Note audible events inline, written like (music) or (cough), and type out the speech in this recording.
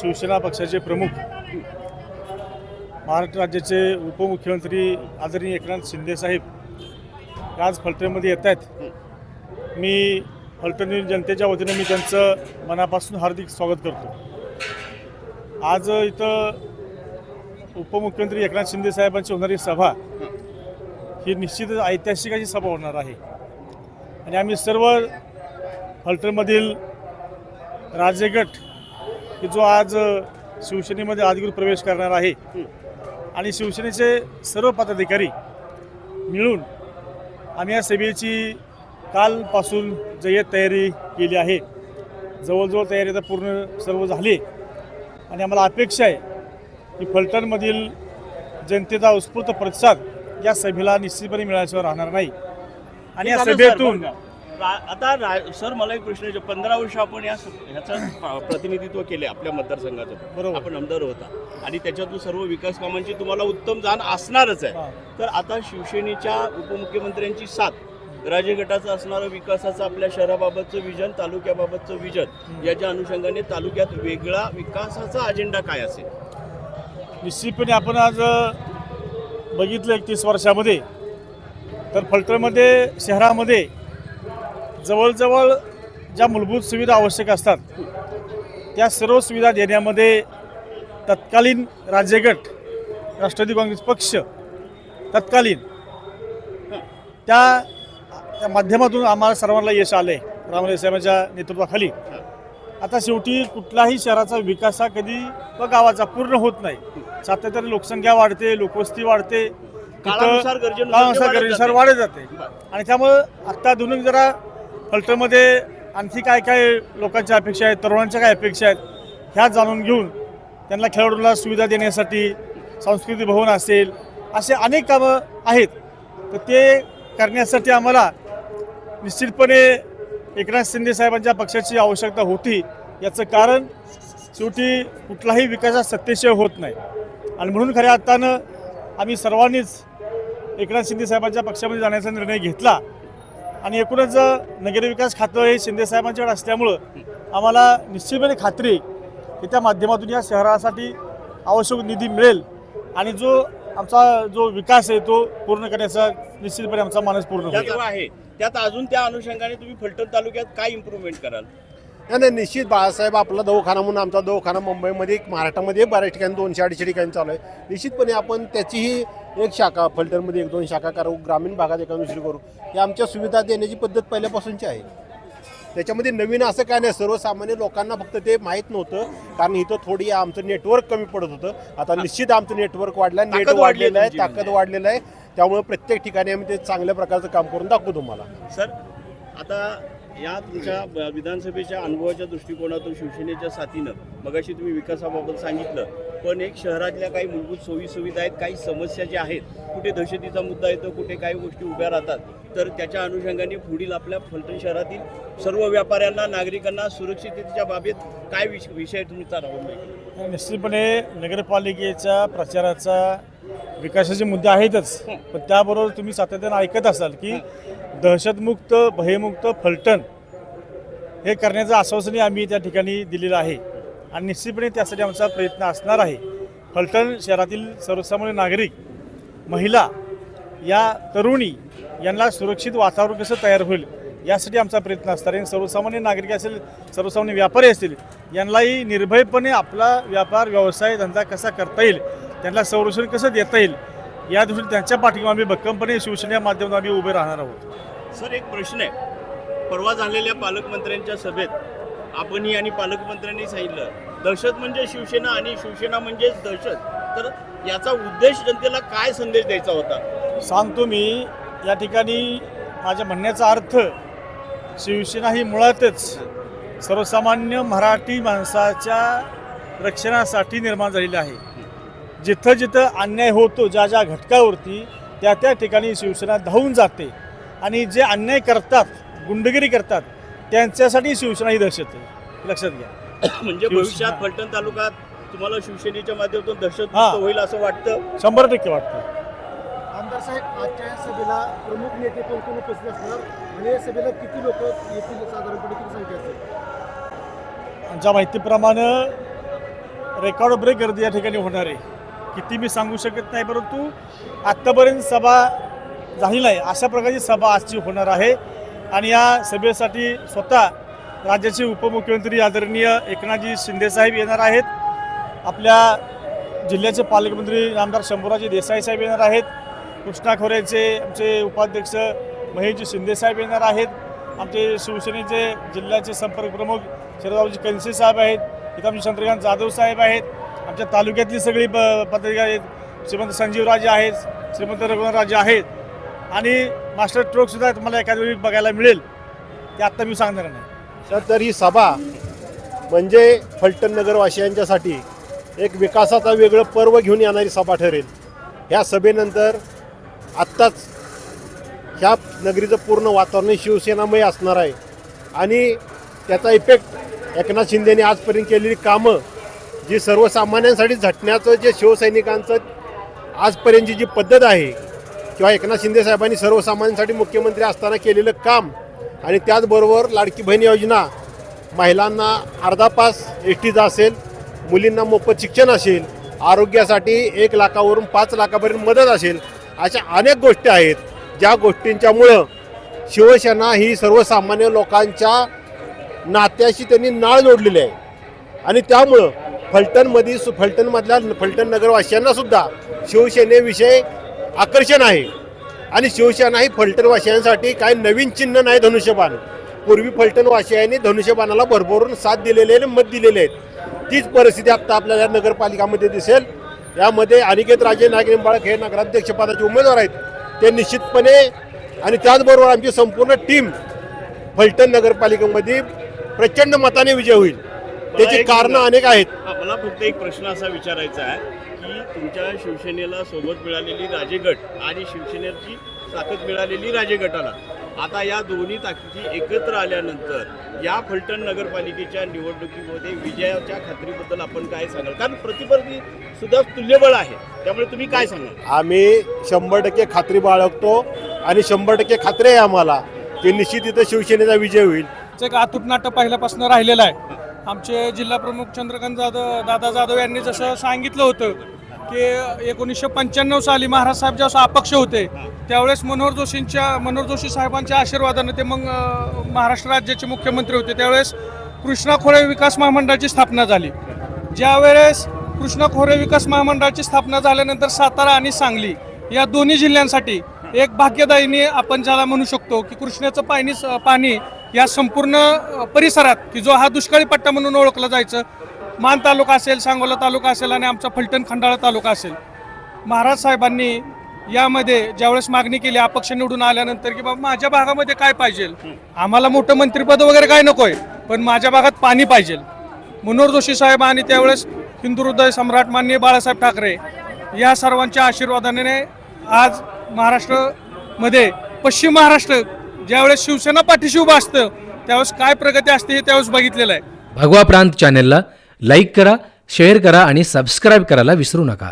शिवसेना पक्षाचे प्रमुख महाराष्ट्र राज्याचे उपमुख्यमंत्री आदरणीय एकनाथ शिंदे साहेब आज फलटणमध्ये येत आहेत. मी फलटण जनतेच्या वतीनं मी त्यांचं मनापासून हार्दिक स्वागत करतो. आज इथं उपमुख्यमंत्री एकनाथ शिंदे साहेबांची होणारी सभा ही निश्चितच ऐतिहासिक अशी सभा होणार आहे. आणि आम्ही सर्व फलटणमधील राजेगट की जो आज शिवसेनेमध्ये अधिकृत प्रवेश करणार आहे आणि शिवसेनेचे सर्व पदाधिकारी मिळून आम्ही या सभेची कालपासून जय्यत तयारी केली आहे. जवळजवळ तयारी आता पूर्ण सर्व झाली. आणि आम्हाला अपेक्षा आहे की फलटणमधील जनतेचा उत्स्फूर्त प्रतिसाद या सभेला निश्चितपणे मिळाल्याशिवाय राहणार नाही. आणि या सभेतून. रा- आता रा- सर मला एक प्रश्न विचार. पंधरा वर्ष आपण या ह्याचं प्रतिनिधित्व केले आपल्या मतदारसंघाचं बरोबर. आपण आमदार होता. आणि त्याच्यातून सर्व विकास कामांची तुम्हाला उत्तम जाण असणारच आहे. तर आता शिवसेनेच्या उपमुख्यमंत्र्यांची साथ राजगटाचं असणारं विकासाचं आपल्या शहराबाबतचं विजन तालुक्याबाबतचं विजन याच्या अनुषंगाने तालुक्यात वेगळा विकासाचा अजेंडा काय असेल? निश्चितपणे आपण आज बघितलं एकतीस वर्षामध्ये. तर फलटणमध्ये शहरामध्ये जवळजवळ ज्या मूलभूत सुविधा आवश्यक असतात त्या सर्व सुविधा देण्यामध्ये तत्कालीन राज्यगट राष्ट्रवादी काँग्रेस पक्ष तत्कालीन त्या त्या माध्यमातून आम्हाला सर्वांना यश आलं आहे रामराय साहेबांच्या नेतृत्वाखाली. आता शेवटी कुठलाही शहराचा विकास हा कधी व गावाचा पूर्ण होत नाही. सातत्याने लोकसंख्या वाढते लोकवस्ती वाढते तिथं काळानुसार गरजेनुसार वाढत जाते. आणि त्यामुळं आत्ता दोन्ही जरा फलटणमध्ये आणखी काय काय लोकांच्या अपेक्षा आहेत तरुणांच्या काय अपेक्षा आहेत ह्या जाणून घेऊन त्यांना खेळाडूला सुविधा देण्यासाठी सांस्कृतिक भवन असेल असे अनेक कामं आहेत. तर ते करण्यासाठी आम्हाला निश्चितपणे एकनाथ शिंदे साहेबांच्या पक्षाची आवश्यकता होती याचं कारण शेवटी कुठलाही विकासात सत्तेशिवाय होत नाही. आणि म्हणून खऱ्या अर्थानं आम्ही सर्वांनीच एकनाथ शिंदे साहेबांच्या पक्षामध्ये जाण्याचा निर्णय घेतला. आणि एकूणच नगरविकास खातं हे शिंदे साहेबांच्याकडे असल्यामुळं आम्हाला निश्चितपणे खात्री आहे की त्या माध्यमातून या शहरासाठी आवश्यक निधी मिळेल आणि जो आमचा जो विकास आहे तो पूर्ण करण्याचा निश्चितपणे आमचा मानस पूर्ण आहे त्यात अजून त्या अनुषंगाने तुम्ही फलटण तालुक्यात काय इम्प्रूव्हमेंट कराल? नाही नाही निश्चित बाळासाहेब आपला दवाखाना म्हणून आमचा दवाखाना मुंबईमध्ये महाराष्ट्रामध्ये बऱ्याच ठिकाणी दोनशे अडीचशे ठिकाणी चालू आहे. निश्चितपणे आपण त्याचीही एक शाखा फलटणमध्ये एक दोन शाखा करू ग्रामीण भागात एका दुसरी करू. ही आमच्या सुविधा देण्याची पद्धत पहिल्यापासूनची आहे. त्याच्यामध्ये नवीन असं काय नाही सर्वसामान्य लोकांना फक्त ते माहीत नव्हतं. कारण इथं थोडी आमचं नेटवर्क कमी पडत होतं. आता निश्चित आमचं नेटवर्क वाढलं नेट आहे वाढलेलं आहे तुमची ताकद म्हणजे. वाढलेलं आहे. त्यामुळे प्रत्येक ठिकाणी आम्ही ते चांगल्या प्रकारचं काम करून दाखवू तुम्हाला. सर आता या तुमच्या विधानसभेच्या अनुभवाच्या दृष्टिकोनातून शिवसेनेच्या साथीनं मगाशी तुम्ही विकासाबाबत सांगितलं. पण एक शहरातल्या काही मूलभूत सोयी सुविधा आहेत काही समस्या ज्या आहेत कुठे दहशतीचा मुद्दा येतो कुठे काही गोष्टी उभ्या राहतात तर त्याच्या अनुषंगाने पुढील आपल्या फलटण शहरातील सर्व व्यापाऱ्यांना नागरिकांना सुरक्षिततेच्या बाबतीत काय विष विषय तुमचा राहून निश्चितपणे नगरपालिकेच्या प्रचाराचा विकासाचे मुद्दे आहेतच पण त्याबरोबर तुम्ही सातत्यानं ऐकत असाल की दहशतमुक्त भयमुक्त फलटण हे करण्याचं आश्वासनही आम्ही त्या ठिकाणी दिलेलं आहे. आणि निश्चितपणे त्यासाठी आमचा प्रयत्न असणार आहे. फलटण शहरातील सर्वसामान्य नागरिक महिला या तरुणी यांना सुरक्षित वातावरण कसं तयार होईल यासाठी आमचा प्रयत्न असणार आहे. सर्वसामान्य नागरिक असेल सर्वसामान्य व्यापारी असतील यांनाही निर्भयपणे आपला व्यापार व्यवसाय धंदा कसा करता येईल त्यांना संरक्षण कसं देता येईल या दृष्टीने त्यांच्या पाठीमागे आम्ही भक्कमपणे शिवसेनेच्या माध्यमातून आम्ही उभे राहणार आहोत. सर एक प्रश्न आहे. परवा झालेल्या पालकमंत्र्यांच्या सभेत आपणही आणि पालकमंत्र्यांनी सांगितलं. दहशत म्हणजे शिवसेना आणि शिवसेना म्हणजेच दहशत. तर याचा उद्देश जनतेला काय संदेश द्यायचा होता? सांगतो मी या ठिकाणी माझ्या म्हणण्याचा अर्थ शिवसेना ही मुळातच सर्वसामान्य मराठी माणसाच्या रक्षणासाठी निर्माण झालेली आहे. जिथं जिथं अन्याय होतो ज्या ज्या घटकावरती त्या त्या ठिकाणी शिवसेना धावून जाते. आणि जे अन्याय करतात गुंडगिरी करतात त्यांच्यासाठी शिवसेना ही दहशत आहे. लक्षात घ्या. (coughs) म्हणजे भविष्यात फलटण तालुक्यात तुम्हाला शिवसेनेच्या माध्यमातून दहशत हा. होईल असं वाटतं? शंभर टक्के वाटतं. आमदार साहेब आजच्या या सभेला प्रमुख नेते कोण कोण उपस्थित असणार? आणि या सभेला किती लोक येतील साधारणपणे किती संख्या असेल? आमच्या माहितीप्रमाणे रेकॉर्ड ब्रेक गर्दी या ठिकाणी होणार आहे. किती मी सांगू शकत नाही परंतु आत्तापर्यंत सभा झाली नाही. अशा प्रकारची सभा आजची होणार आहे. आणि या सभेसाठी स्वतः राज्याचे उपमुख्यमंत्री आदरणीय एकनाथजी शिंदेसाहेब येणार आहेत. आपल्या जिल्ह्याचे पालकमंत्री आमदार शंभूराजी देसाई साहेब येणार आहेत. कृष्णा खोऱ्याचे आमचे उपाध्यक्ष महेशजी शिंदेसाहेब येणार आहेत. आमचे शिवसेनेचे जिल्ह्याचे संपर्क प्रमुख शरदरावजी कनसे साहेब आहेत. इथं आमचे चंद्रकांत जाधव साहेब आहेत. आमच्या तालुक्यातली सगळी प पत्रिका आहेत. श्रीमंत संजीवराजे आहेत. श्रीमंत रघुनाथराजे आहेत. आणि मास्टर स्ट्रोकसुद्धा तुम्हाला एखाद्या वेळी बघायला मिळेल. ते आत्ता मी सांगणार नाही. तर तर ही सभा म्हणजे फलटण नगरवासियांच्यासाठी एक विकासाचा वेगळं पर्व घेऊन येणारी सभा ठरेल. ह्या सभेनंतर आत्ताच ह्या नगरीचं पूर्ण वातावरण शिवसेनामय असणार आहे. आणि त्याचा इफेक्ट एकनाथ शिंदेने आजपर्यंत केलेली कामं जी सर्वसामान्यांसाठी झटण्याचं जे शिवसैनिकांचं आजपर्यंतची जी पद्धत आहे किंवा एकनाथ शिंदे साहेबांनी सर्वसामान्यांसाठी मुख्यमंत्री असताना केलेलं काम आणि त्याचबरोबर लाडकी बहीण योजना महिलांना अर्धा पास एस टीचा असेल मुलींना मोफत शिक्षण असेल आरोग्यासाठी एक लाखावरून पाच लाखापर्यंत मदत असेल अशा अनेक गोष्टी आहेत. ज्या गोष्टींच्यामुळं शिवसेना ही सर्वसामान्य लोकांच्या नात्याशी त्यांनी नाळ जोडलेली आहे. आणि त्यामुळं फलटणमध्ये सु फलटणमधल्या फलटण नगरवासियांनासुद्धा शिवसेनेविषयी आकर्षण आहे. आणि शिवसेना ही फलटणवासियांसाठी काही नवीन चिन्ह नाही धनुष्यबाण. पूर्वी फलटणवासियांनी धनुष्यबाणाला भरभरून साथ दिलेले आणि मत दिलेले आहेत तीच परिस्थिती आत्ता आपल्याला नगरपालिकामध्ये दिसेल. यामध्ये अनिकेत राजे नाग निंबाळक हे नगराध्यक्षपदाचे उमेदवार आहेत. ते निश्चितपणे आणि त्याचबरोबर आमची संपूर्ण टीम फलटण नगरपालिकेमध्ये प्रचंड मताने विजय होईल. त्याची कारणं अनेक आहेत. मला फक्त एक प्रश्न असा विचारायचा आहे की तुमच्या शिवसेनेला सोबत मिळालेली राजेगट आणि शिवसेनेची ताकद मिळालेली राजेगटाला आता या दोन्ही ताकदी एकत्र आल्यानंतर या फलटण नगरपालिकेच्या निवडणुकीमध्ये विजयाच्या खात्रीबद्दल आपण काय सांगाल? कारण प्रतिस्पर्धी सुद्धा तुल्यबळ आहे त्यामुळे तुम्ही काय सांगाल? आम्ही शंभर टक्के खात्री बाळगतो आणि शंभर टक्के खात्री आहे आम्हाला की निश्चित इथं शिवसेनेचा विजय होईल. एक अतूट नाटक पहिल्यापासून राहिलेलं आहे. आमचे जिल्हा प्रमुख चंद्रकांत जाधव दादा जाधव यांनी जसं सांगितलं होतं की एकोणीसशे पंच्याण्णव साली महाराज साहेब जेव्हा अपक्ष होते त्यावेळेस मनोहर जोशींच्या मनोहर जोशी साहेबांच्या आशीर्वादानं ते मग महाराष्ट्र राज्याचे मुख्यमंत्री होते. त्यावेळेस कृष्णा खोरे विकास महामंडळाची स्थापना झाली. ज्यावेळेस कृष्णा खोरे विकास महामंडळाची स्थापना झाल्यानंतर सातारा आणि सांगली या दोन्ही जिल्ह्यांसाठी एक भाग्यदायीने आपण ज्याला म्हणू शकतो की कृष्णाचं पाणी पाणी या संपूर्ण परिसरात की जो हा दुष्काळी पट्टा म्हणून ओळखला जायचं मान तालुका असेल सांगोला तालुका असेल आणि आमचा फलटण खंडाळा तालुका असेल महाराज साहेबांनी यामध्ये ज्यावेळेस मागणी केली अपक्ष निवडून आल्यानंतर की बाबा माझ्या भागामध्ये काय पाहिजे? आम्हाला मोठं मंत्रिपद वगैरे काय नकोय पण माझ्या भागात पाणी पाहिजे. मनोहर जोशी साहेब आणि त्यावेळेस हिंदू हृदय सम्राट माननीय बाळासाहेब ठाकरे या सर्वांच्या आशीर्वादाने आज महाराष्ट्रमध्ये पश्चिम महाराष्ट्र ज्यावेळेस शिवसेना पाठीशी उभं असतं त्यावेळेस काय प्रगती असते हे त्यावेळेस बघितलेलं आहे. भगवा प्रांत चॅनेलला लाईक करा शेअर करा आणि सबस्क्राईब करायला विसरू नका.